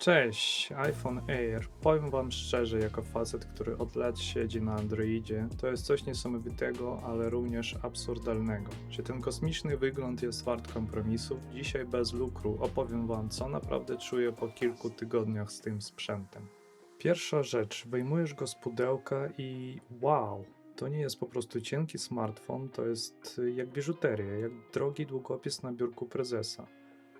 Cześć, iPhone Air. Powiem wam szczerze, jako facet, który od lat siedzi na Androidzie, to jest coś niesamowitego, ale również absurdalnego. Czy ten kosmiczny wygląd jest wart kompromisów? Dzisiaj bez lukru opowiem wam, co naprawdę czuję po kilku tygodniach z tym sprzętem. Pierwsza rzecz, wyjmujesz go z pudełka i wow, to nie jest po prostu cienki smartfon, to jest y, jak biżuteria, jak drogi długopis na biurku prezesa.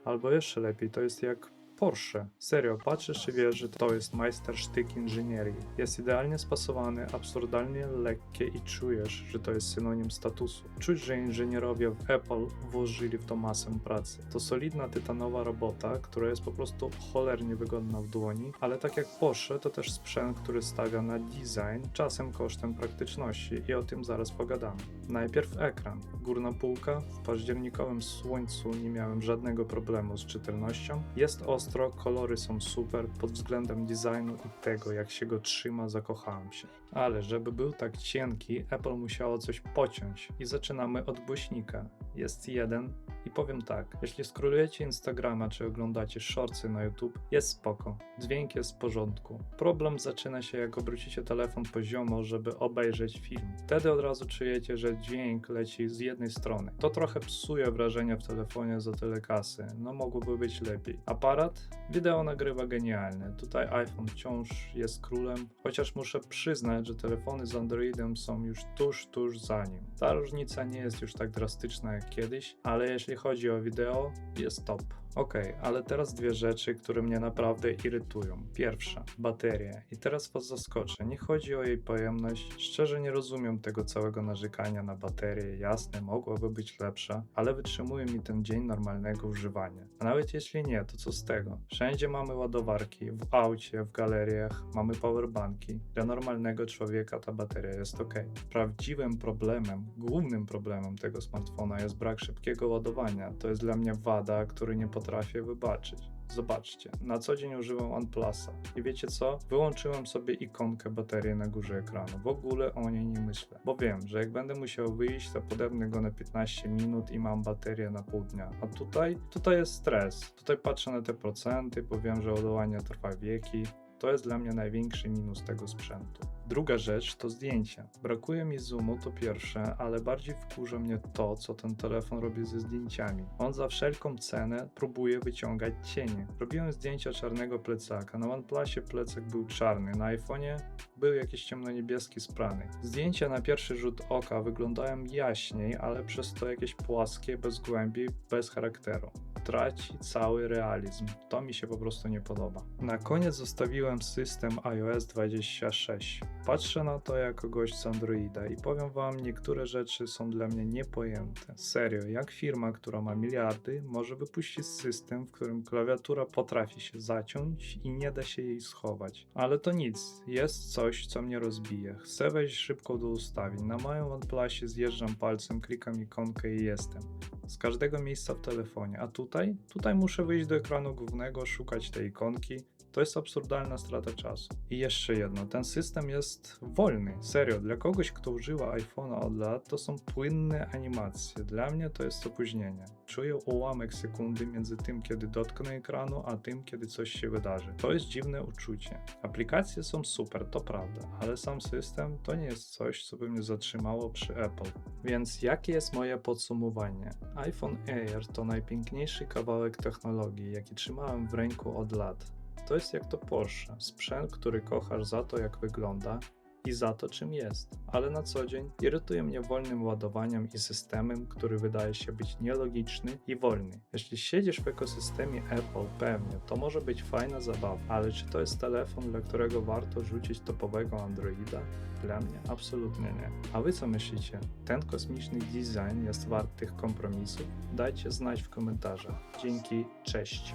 Albo jeszcze lepiej, to jest jak Porsche. Serio, patrzysz i wiesz, że to jest majstersztyk inżynierii. Jest idealnie spasowany, absurdalnie lekkie i czujesz, że to jest synonim statusu. Czuć, że inżynierowie w Apple włożyli w to masę pracy. To solidna tytanowa robota, która jest po prostu cholernie wygodna w dłoni, ale tak jak Porsche, to też sprzęt, który stawia na design, czasem kosztem praktyczności i o tym zaraz pogadamy. Najpierw ekran. Górna półka. W październikowym słońcu nie miałem żadnego problemu z czytelnością. Jest ostro, kolory są super, pod względem designu i tego, jak się go trzyma, zakochałem się. Ale żeby był tak cienki, Apple musiało coś pociąć i zaczynamy od głośnika. Jest jeden i powiem tak, jeśli skrolujecie Instagrama czy oglądacie shortsy na YouTube, jest spoko, dźwięk jest w porządku. Problem zaczyna się jak obrócicie telefon poziomo, żeby obejrzeć film. Wtedy od razu czujecie, że dźwięk leci z jednej strony. To trochę psuje wrażenie w telefonie za tyle kasy, no mogłoby być lepiej. Aparat? Wideo nagrywa genialnie. Tutaj iPhone wciąż jest królem, chociaż muszę przyznać, że telefony z Androidem są już tuż, tuż za nim. Ta różnica nie jest już tak drastyczna jak kiedyś, ale jeśli chodzi o wideo, jest top. Okej, ale teraz dwie rzeczy, które mnie naprawdę irytują. Pierwsza, bateria. I teraz was zaskoczę. Nie chodzi o jej pojemność. Szczerze nie rozumiem tego całego narzekania na baterię. Jasne, mogłaby być lepsza, ale wytrzymuje mi ten dzień normalnego używania. A nawet jeśli nie, to co z tego? Wszędzie mamy ładowarki, w aucie, w galeriach, mamy powerbanki. Dla normalnego człowieka ta bateria jest ok. Prawdziwym problemem, głównym problemem tego smartfona jest brak szybkiego ładowania. To jest dla mnie wada, który nie potrafię wybaczyć. Zobaczcie, na co dzień używam OnePlusa i wiecie co? Wyłączyłem sobie ikonkę baterii na górze ekranu. W ogóle o niej nie myślę, bo wiem, że jak będę musiał wyjść, to podepnę go na 15 minut i mam baterię na pół dnia. A tutaj, tutaj jest stres. Tutaj patrzę na te procenty, bo wiem, że ładowanie trwa wieki. To jest dla mnie największy minus tego sprzętu. Druga rzecz to zdjęcia. Brakuje mi zoomu, to pierwsze, ale bardziej wkurza mnie to, co ten telefon robi ze zdjęciami. On za wszelką cenę próbuje wyciągać cienie. Robiłem zdjęcia czarnego plecaka. Na OnePlusie plecak był czarny, na iPhone'ie był jakiś ciemno-niebieski sprany. Zdjęcia na pierwszy rzut oka wyglądają jaśniej, ale przez to jakieś płaskie, bez głębi, bez charakteru. Traci cały realizm. To mi się po prostu nie podoba. Na koniec zostawiłem system iOS 26. Patrzę na to jako gość z Androida i powiem wam, niektóre rzeczy są dla mnie niepojęte. Serio, jak firma, która ma miliardy, może wypuścić system, w którym klawiatura potrafi się zaciąć i nie da się jej schować. Ale to nic, jest coś, co mnie rozbije. Chcę wejść szybko do ustawień. Na moim OnePlusie zjeżdżam palcem, klikam ikonkę i jestem. Z każdego miejsca w telefonie. A tutaj? Tutaj muszę wyjść do ekranu głównego, szukać tej ikonki. To jest absurdalna strata czasu. I jeszcze jedno, ten system jest wolny. Serio, dla kogoś, kto używa iPhone'a od lat, to są płynne animacje. Dla mnie to jest opóźnienie. Czuję ułamek sekundy między tym, kiedy dotknę ekranu, a tym, kiedy coś się wydarzy. To jest dziwne uczucie. Aplikacje są super, to prawda, ale sam system to nie jest coś, co by mnie zatrzymało przy Apple. Więc jakie jest moje podsumowanie? iPhone Air to najpiękniejszy kawałek technologii, jaki trzymałem w ręku od lat. To jest jak to Porsche, sprzęt, który kochasz za to, jak wygląda i za to, czym jest. Ale na co dzień irytuje mnie wolnym ładowaniem i systemem, który wydaje się być nielogiczny i wolny. Jeśli siedzisz w ekosystemie Apple, pewnie to może być fajna zabawa, ale czy to jest telefon, dla którego warto rzucić topowego Androida? Dla mnie absolutnie nie. A wy co myślicie? Ten kosmiczny design jest wart tych kompromisów? Dajcie znać w komentarzach. Dzięki, cześć.